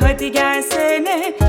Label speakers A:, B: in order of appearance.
A: hadi gelsene